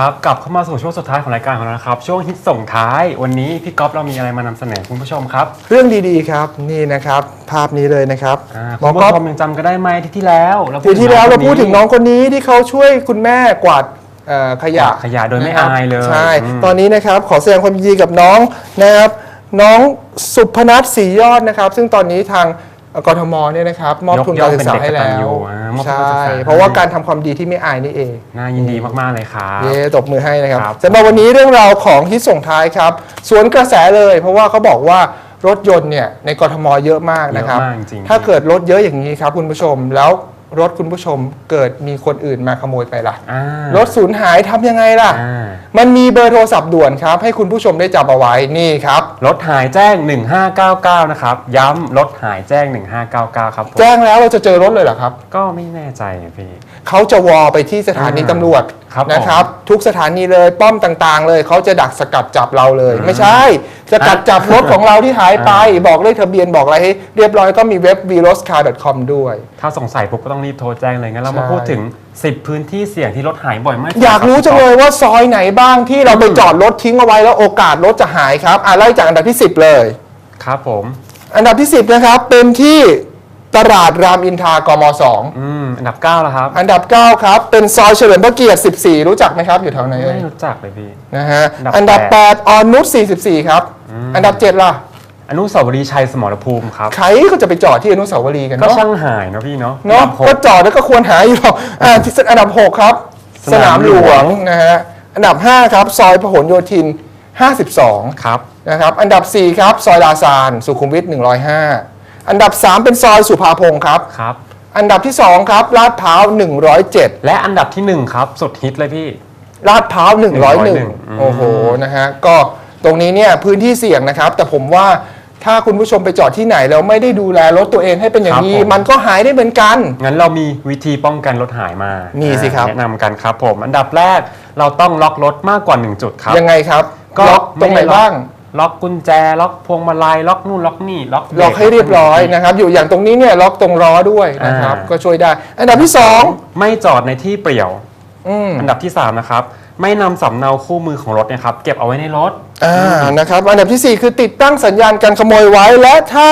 ครับกลับเข้ามาสู่ช่วงสุดท้ายของรายการของเรานะครับ ช่วงฮิตส่งท้ายวันนี้พี่ก๊อฟเรามีอะไรมานำเสนอคุณผู้ชมครับเรื่องดีๆครับนี่นะครับ ภาพนี้เลยนะครับอ่าหมคุอณผู้ก๊อฟชมยังจำกันได้ไหมที่ที่แล้วเราพูทีดที่แล้วเราพูดถึงน้องคคนนี้ที่เขาช่วยคุณแม่กวาดเอ่อขยะ ขยะโดยไม่นะครับอายเลยใช่ อืม ตอนนี้นะครับขอแสดงความยินดีกับน้องนะครับ น้องสุพนัทศรียอดนะครับ ซึ่งตอนนี้ทาง กทมเนี่ยนะครับมอบทุนการศึกษาให้แล้ยกย่องเป็นเด็กกตัญญูวอ่ามอบทุนใช่การศึกษาให้เพราะว่าการทำความดีที่ไม่อายนี่เองน่ายินดีมากๆเลยครับเย้ตบมือให้นะครับครับสำหรับวันนี้เรื่องราวของฮิตส่งท้ายครับสวนกระแสเลย เพราะว่าเขาบอกว่ารถยนต์เนี่ยในกรทมเยอะมากนะครับเยอะมากจริงๆถ้าเกิดรถเยอะอย่างนี้ครับคุณผู้ชมแล้ว รถคุณผู้ชมเกิดมีคนอื่นมาขโมยไปล่ะอ่ารถสูญหายทำยังไงล่ะ อ่า มันมีเบอร์โทรศัพท์ด่วนครับ ให้คุณผู้ชมได้จำเอาไว้นี่ครับ รถหายแจ้ง 1599 นะครับ ย้ำรถหายแจ้ง 1599 ครับผมแจ้งแล้วเราจะเจอรถเลยเหรอครับ ก็ไม่แน่ใจอะพี่ เขาจะวอไปที่สถานีอ่าตำรวจครับนะครับ ทุกสถานีเลยป้อมต่างๆ เลยเขาจะดักสกัดจับเราเลย ไม่ใช่ สกัดจับรถของเราที่หายไป บอกเลขทะเบียนบอกอะไรให้เรียบร้อยก็มีเว็บ v i r o s c a r c o m ด้วย ถ้าสงสัยปุ๊บก็ต้องรีบโทรแจ้งเลยงั้นเรามาใช่พูดถึง 10 พื้นที่เสี่ยงที่รถหายบ่อยมากอยากรู้จังเลยว่าซอยไหนบ้างที่เราไปจอดรถทิ้งเอาไว้แล้วโอกาสรถจะหายครับอะไล่จากอันดับที่ 10 เลย ครับผม อันดับที่ 10 นะครับ เป็นที่ตลาดรามอินทรากมอืมอันดับ9แล้วครับ2อันดับ 9 ครับ เป็นซอยเฉลิมพระเกียรติ 14 รู้จักไหมครับ อยู่แถวไหนเอ่ยไม่รู้จักเลยพี่นะฮะ อัอันนดัดับบแปด8ออนุช44 ครับ อันดับ7ล่ะอนุสาวรีย์ชัยสมรภูมิครับ ใครก็จะไปจอดที่อนุสาวรีย์กันก็เนาะช่างหายเนอะพี่เนาะเนาะอันดับหก็กจอดแล้วก็ควรหาอยู่หรอกอ่าที่อันดับ6ครับสสนานามมหหลลววงงนะฮะอันดับ5ครับ ซอยพหลโยธิน 52ครับนะครับอันดับ4ครับ ซอยลาซานสุขุมวิท105 อันดับ3เป็นซอยสุภาพงศ์ครับ ครับ อันดับที่2ครับลาดพร้าว107 และอันดับที่1ครับสุดฮิตเลยพี่ลาดพร้าวอืม101 โอ้โหนะฮะก็ ตรงนี้เนี่ยพื้นที่เสี่ยงนะครับ แต่ผมว่าถ้าคุณผู้ชมไปจอดที่ไหนแล้วไม่ได้ดูแลรถตัวเองให้เป็นอย่างนี้ ครับผม มันก็หายได้เหมือนกัน งั้นเรามีวิธีป้องกันรถหายมามีมีสิครับ แนะนำกันครับผม อันดับแรกเราต้องล็อกรถมากกว่า 1 จุดครับยังไงครับก็ล็อกตรงไหนม่ด้ล็อกบ้าง ล็อกกุญแจ ล็อกพวงมาลัย ล็อกนู่นล็อกนี่ ล็อกบล็อกให้เรียบร้อยนะครับ อยู่อย่างตรงนี้เนี่ยล็อกตรงล้อด้วยนะครับอ่าก็ช่วยได้ อันดับที่ไม่จอดในที่เปลี่ยว2 อืมอันดับที่3นะครับไม่นำสำเนาคู่มือของรถเนะครับ เก็บเอาไว้ในรถ อ่านะครับอันดับทีสี่4คือติดตั้งสัญญาณการขโมยไว้และถ้า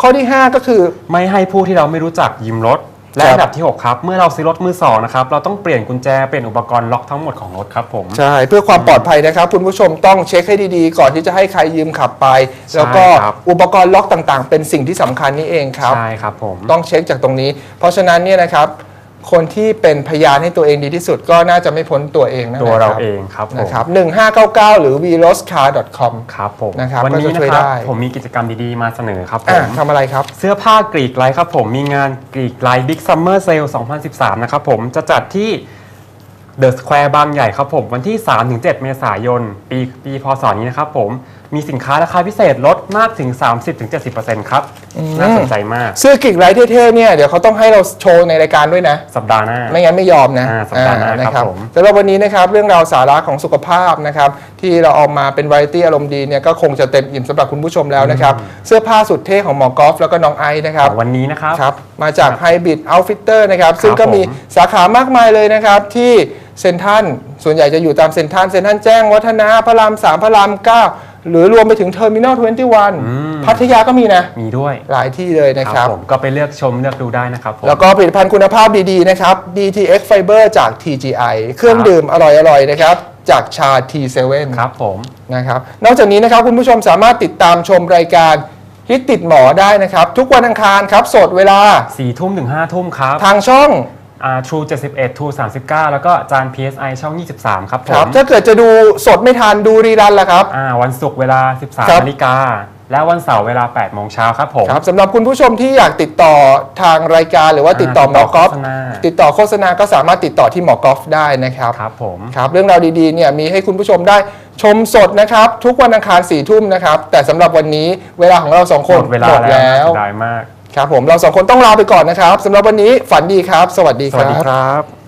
ข้อที่5ก็คือ ไม่ให้ผู้ที่เราไม่รู้จักยืมรถ และครับ อันดับที่ 6 ครับ เมื่อเราซื้อรถมือสองนะครับ เราต้องเปลี่ยนกุญแจ เปลี่ยนอุปกรณ์ล็อกทั้งหมดของรถครับผม ใช่เพื่อความปลอดภัยนะครับ คุณผู้ชมต้องเช็คให้ดีๆ ก่อนที่จะให้ใครยืมขับไปใช่แล้วก็ครับ อุปกรณ์ล็อกต่างๆ เป็นสิ่งที่สำคัญนี่เองครับ ใช่ครับผม ต้องเช็คจากตรงนี้ เพราะฉะนั้นเนี่ยนะครับ คนที่เป็นพยานให้ตัวเองดีที่สุดก็น่าจะไม่พ้นตัวเองนั่นแหตัวละเราครับเองครับผม นะครับ1599 หรือ v l o s c a r c o m ครับผมนะครับวันี้ก็จะช่วยนะครับได้ ผมมีกิจกรรมดีๆมาเสนอครับผอะม ทำอะไรครับ เสื้อผ้ากรีกไลท์ครับผมมีงานกรีกไลท์บิ๊กซัมเมอร์เซล2013 นะครับผมจะจัดที่เดอะสแควร์บางใหญ่ครับผม วันที่ 3-7 เมษายน ปีปีพศนี้นะครับผม มีสินค้าราคาพิเศษลดมากถึง 30-70%ครับ น่าสนใจมาก เสื้อกิกไลท์เท่ๆเนี่ยเดี๋ยวเขาต้องให้เราโชว์ในรายการด้วยนะ สัปดาห์หน้า ไม่งั้นไม่ยอมนะอ่าสัปดาห์หน้าอ่นะครับผม สำหรับวันนี้นะครับเรื่องราวสาระของสุขภาพนะครับที่เราเอามาเป็นวาไรตี้อารมณ์ดีเนี่ยก็คงจะเต็มอิ่มสำหรับคุณผู้ชมแล้วนะครับเสื้อผ้าสุดเท่ของหมอกอล์ฟแล้วก็น้องไอซ์นะครับ วันนี้นะครับ ครับมาจาก Hybrid Outfitter นะครับซึ่งก็มีผมสาขามากมายเลยนะครับ ที่เซ็นทรัลส่วนใหญ่จะอยู่ตามเซ็นทรัลเซ็นทรัลแจ้งวัฒนะพระราม3พระราม9 หรือรวมไปถึงเทอร์มินอล21 พัทยาก็มีนะ มีด้วยหลายที่เลยนะครับผมก็ไปเลือกชมเลือกดูได้นะครับผมแล้วก็ผลิตภัณฑ์คุณภาพดีๆนะครับ DTX Fiber จาก TGI เครื่องครับดื่มอร่อยๆนะครับจากชา T7 ครับผมนะครับนอกจากนี้นะครับคุณผู้ชมสามารถติดตามชมรายการฮิตติดหมอได้นะครับ ทุกวันอังคารครับสดเวลา4ทุ่มถึง5ทุ่มครับ ทางช่อง อ่า True 71 True 39 แล้วก็จาน PSI ช่อง 23 ครับผครับมถ้าเกิดจะดูสดไม่ทันดูรีรันล่ะครับ อ่าวันศุกร์เวลา ครั13บนาฬิกาและวันเสาร์เวลา8โมงเช้าครับผม ครับสำหรับคุณผู้ชมที่อยากติดต่อทางรายการหรือว่าติดต่อหมอกอล์ฟติดต่อโฆษณา ติดต่อโฆษณาก็สามารถติดต่อที่หมอกอล์ฟได้นะครับครับผม ครับ เรื่องราวดีๆเนี่ยมีให้คุณผู้ชมได้ชมสดนะครับ ทุกวันอังคารสี่ทุ่มนะครับ แต่สำหรับวันนี้เวลาของเราสองคนหมดเวลาแล้วน่าเสียดายมาก ครับผมเราสองคนต้องลาไปก่อนนะครับสำหรับวันนี้ฝันดีครับ สวัสดีสควัสรัดีบ ครับ